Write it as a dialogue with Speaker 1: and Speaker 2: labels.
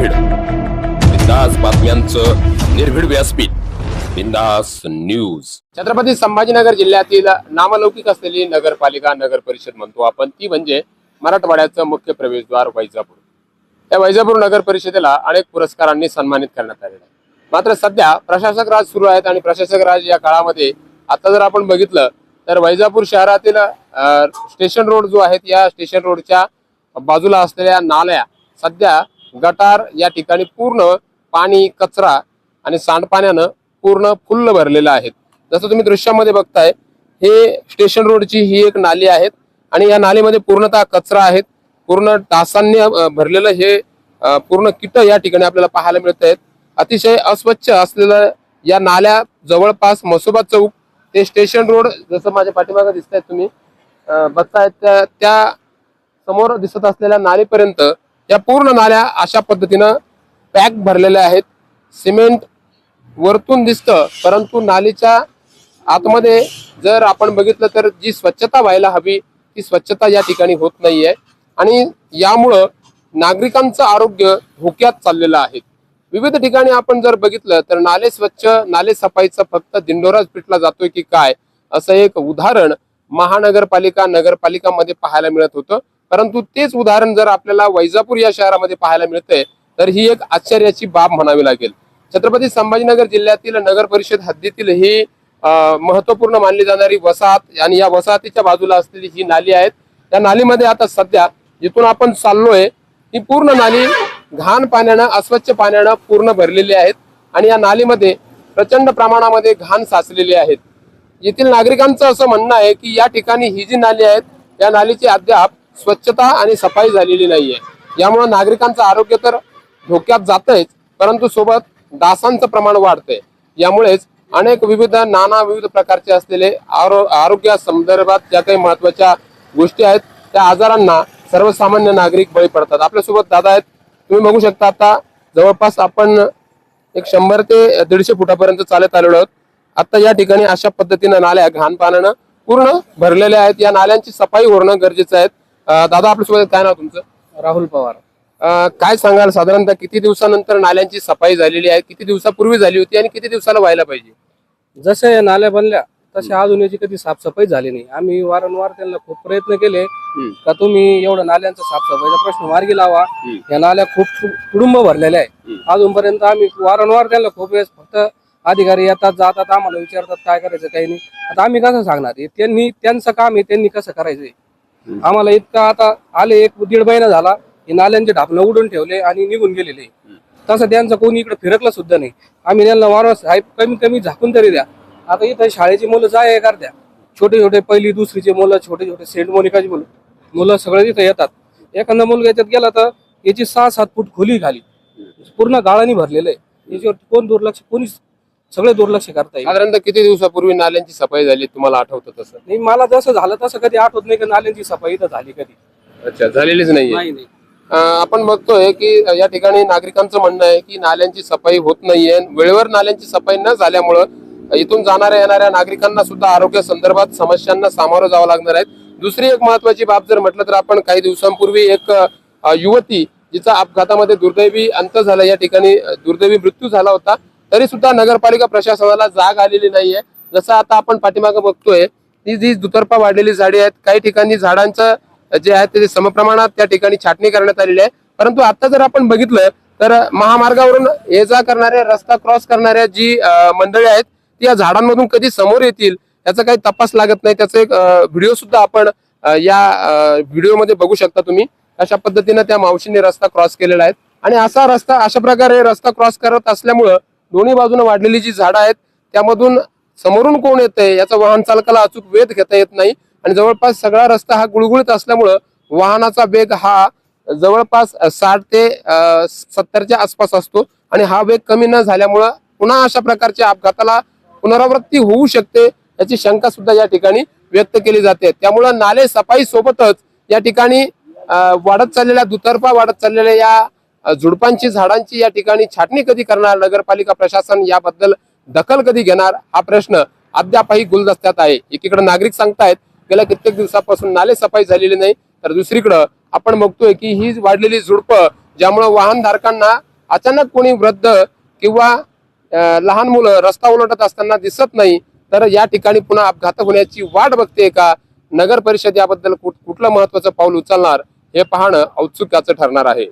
Speaker 1: निर्भीड बिंदास बातम्यांचं निर्भीड व्यासपीठ. बिंदास न्यूज.
Speaker 2: छत्रपती संभाजीनगर जिल्ह्यातील नामलौकिक असलेली नगरपालिका नगर परिषद म्हणतो आपण. ती म्हणजे मराठवाड्याचं मुख्य प्रवेशद्वार वैजापूर. त्या वैजापूर नगर परिषदेला अनेक पुरस्कारांनी सन्मानित करण्यात आलेलं आहे. मात्र सध्या प्रशासक राज सुरू आहेत आणि प्रशासक राज या काळामध्ये आता जर आपण बघितलं तर वैजापूर शहरातील स्टेशन रोड जो आहे या स्टेशन रोडच्या बाजूला असलेल्या नाल्या सध्या गटार या ठिकाणी पूर्ण पाणी कचरा आणि सांडपाण्यानं पूर्ण फुल्ल भरलेलं आहेत. जसं तुम्ही दृश्यामध्ये बघताय हे स्टेशन रोडची ही एक नाली आहेत आणि या नालीमध्ये पूर्णतः कचरा आहेत. पूर्ण डासांनी भरलेलं हे पूर्ण किट या ठिकाणी आपल्याला पाहायला मिळत आहेत अतिशय अस्वच्छ असलेलं या नाल्या जवळपास मसोबा चौक ते स्टेशन रोड जसं माझ्या पाठीमागे दिसत आहेत तुम्ही अ, बघतायत त्या- त्या समोर दिसत असलेल्या नालीपर्यंत या पूर्ण नाल्या अशा पद्धतीनं पॅक भरलेल्या आहेत. सिमेंट वरतून दिसतं परंतु नालीच्या आतमध्ये जर आपण बघितलं तर जी स्वच्छता व्हायला हवी ती स्वच्छता या ठिकाणी होत नाहीये. आणि यामुळं नागरिकांचं आरोग्य धोक्यात चाललेलं आहे. विविध ठिकाणी आपण जर बघितलं तर नाले स्वच्छ नाले सफाईचा फक्त दिंडोराच पिटला जातोय की काय? असं एक उदाहरण महानगरपालिका नगरपालिकामध्ये पाहायला मिळत होतं. परंतु तेच उदाहरण जर आपल्याला वैजापूर या शहरामध्ये पाहायला मिळतंय तर ही एक आश्चर्याची बाब म्हणावी लागेल. छत्रपती संभाजीनगर जिल्ह्यातील नगर परिषद हद्दीतील ही महत्त्वपूर्ण मानली जाणारी वसाहत आणि या वसाहतीच्या बाजूला असलेली ही नाली आहेत. त्या नालीमध्ये आता सध्या जिथून आपण चाललोय ही पूर्ण नाली घाण पाण्यानं अस्वच्छ पाण्यानं पूर्ण भरलेली आहेत आणि या नालीमध्ये प्रचंड प्रमाणामध्ये घाण साचलेली आहेत. येथील नागरिकांचं असं म्हणणं आहे की या ठिकाणी ही जी नाली आहेत या नालीची अद्याप स्वच्छता आणि सफाई झालेली नाहीये. यामुळे नागरिकांचं आरोग्य तर धोक्यात जातच परंतु सोबत डासांचं प्रमाण वाढतंय. यामुळेच अनेक विविध नाना विविध प्रकारचे असलेले आरो आरोग्या संदर्भात ज्या काही महत्त्वाच्या गोष्टी आहेत त्या आजारांना सर्वसामान्य नागरिक बळी पडतात. आपल्यासोबत दादा आहेत. तुम्ही बघू शकता आता जवळपास आपण एक शंभर ते दीडशे फुटापर्यंत चालत आलेलो आहोत. आता या ठिकाणी अशा पद्धतीनं नाल्या घाण पाण्यानं पूर्ण भरलेल्या आहेत. या नाल्यांची सफाई होणं गरजेचं आहे. दादा आपल्यासोबत काय नाव तुमचं?
Speaker 3: राहुल पवार.
Speaker 2: अं, काय सांगाल? साधारणतः किती दिवसानंतर नाल्यांची सफाई झालेली आहे? किती दिवसापूर्वी झाली होती आणि किती दिवसाला व्हायला पाहिजे?
Speaker 3: जसे या नाल्या बनल्या तसे अजून याची कधी साफसफाई झाली नाही. आम्ही वारंवार त्यांना खूप प्रयत्न केले का तुम्ही एवढं नाल्यांचा साफसफाईचा प्रश्न मार्गी लावा. या नाल्या खूप कुटुंब भरलेल्या आहे. अजूनपर्यंत आम्ही वारंवार त्यांना खूप वेळेस फक्त अधिकारी येतात जातात आम्हाला विचारतात काय करायचं काही नाही. आता आम्ही कसं सांगणार? हे त्यांनी त्यांचं काम आहे त्यांनी कसं करायचंय आम्हाला इतका आता आले एक दीड महिना झाला हे नाल्यांचे ढापणं उडून ठेवले आणि निघून गेलेले. तसं त्यांचं कोणी इकडे फिरकलं सुद्धा नाही. आम्ही त्यांना वारंवार साहेब कमीत कमी झाकून तरी द्या. आता इथं शाळेची मुलं जाय करत्या छोटे छोटे पहिली दुसरीचे मुलं छोटे छोटे सेंट मोनिकाची मुलं मुलं सगळे तिथं येतात. एखादा मुलगा याच्यात गेला तर याची सहा सात फूट खोली खाली. पूर्ण गाळानी भरलेलं आहे. याच्यावर कोण दुर्लक्ष कोणी सगळे दुर्लक्ष करता येईल.
Speaker 2: साधारणतः किती दिवसापूर्वी नाल्यांची सफाई झाली तुम्हाला आठवतं तसं?
Speaker 3: नाही मला जसं झालं तसं कधी आठवत नाही की नाल्यांची सफाई इथं झाली कधी.
Speaker 2: अच्छा झालेलीच नाहीये.
Speaker 3: नाही नाही.
Speaker 2: अं, आपण बघतोय की या ठिकाणी नागरिकांचं म्हणणं आहे की नाल्यांची सफाई होत नाहीये. वेळेवर नाल्यांची सफाई न झाल्यामुळं इथून जाणाऱ्या येणाऱ्या नागरिकांना सुद्धा आरोग्य संदर्भात समस्यांना सामोरं जावं लागणार आहे. दुसरी एक महत्वाची बाब जर म्हटलं तर आपण काही दिवसांपूर्वी एक अं, युवती जिचा अपघातामध्ये दुर्दैवी अंत झाला या ठिकाणी अं, दुर्दैवी मृत्यू झाला होता. तरी सुद्धा नगरपालिका प्रशासनाला जाग आलेली नाहीये. जसं आता आपण पाठीमागे बघतोय ती जी दुतर्फा वाढलेली झाडी आहेत काही ठिकाणी झाडांचं जे आहे ते समप्रमाणात त्या ठिकाणी छाटणी करण्यात आलेली आहे. परंतु आता जर आपण बघितलं तर महामार्गावरून ये जा करणाऱ्या रस्ता क्रॉस करणाऱ्या जी मंडळी आहेत ती या झाडांमधून कधी समोर येतील याचा काही तपास लागत नाही. त्याचा एक व्हिडिओ सुद्धा आपण या व्हिडिओमध्ये बघू शकता तुम्ही. अशा पद्धतीनं त्या मावशीने रस्ता क्रॉस केलेला आहे. आणि असा रस्ता अशा प्रकारे रस्ता क्रॉस करत असल्यामुळं दोन्ही बाजूने वाढलेली जी झाडं आहेत त्यामधून समोरून कोण येतंय याचा वाहन चालकाला अचूक वेध घेता येत नाही. आणि जवळपास सगळा रस्ता हा गुळगुळीत असल्यामुळं वाहनाचा वेग हा जवळपास साठ ते सत्तरच्या आसपास असतो. आणि हा वेग कमी न झाल्यामुळं पुन्हा अशा प्रकारच्या अपघाताला पुनरावृत्ती होऊ शकते याची शंका सुद्धा या ठिकाणी व्यक्त केली जाते. त्यामुळं नाले सफाई सोबतच या ठिकाणी वाढत चाललेल्या दुतर्फा वाढत चाललेल्या या झुडपांची झाडांची या ठिकाणी छाटणी कधी करणार? नगरपालिका प्रशासन याबद्दल दखल कधी घेणार? हा प्रश्न अद्यापही गुलदस्त्यात आहे. एकीकडे नागरिक सांगतायत गेल्या कित्येक दिवसापासून नाले सफाई झालेली नाही तर दुसरीकडं आपण बघतोय की ही वाढलेली झुडपं ज्यामुळे वाहनधारकांना अचानक कोणी वृद्ध किंवा लहान मुलं रस्ता उलटत असताना दिसत नाही तर या ठिकाणी पुन्हा अपघात होण्याची वाट बघते का? नगर परिषद याबद्दल कुठ- कुठलं महत्वाचं पाऊल उचलणार? हे पाहणं औत्सुक्याचं ठरणार आहे.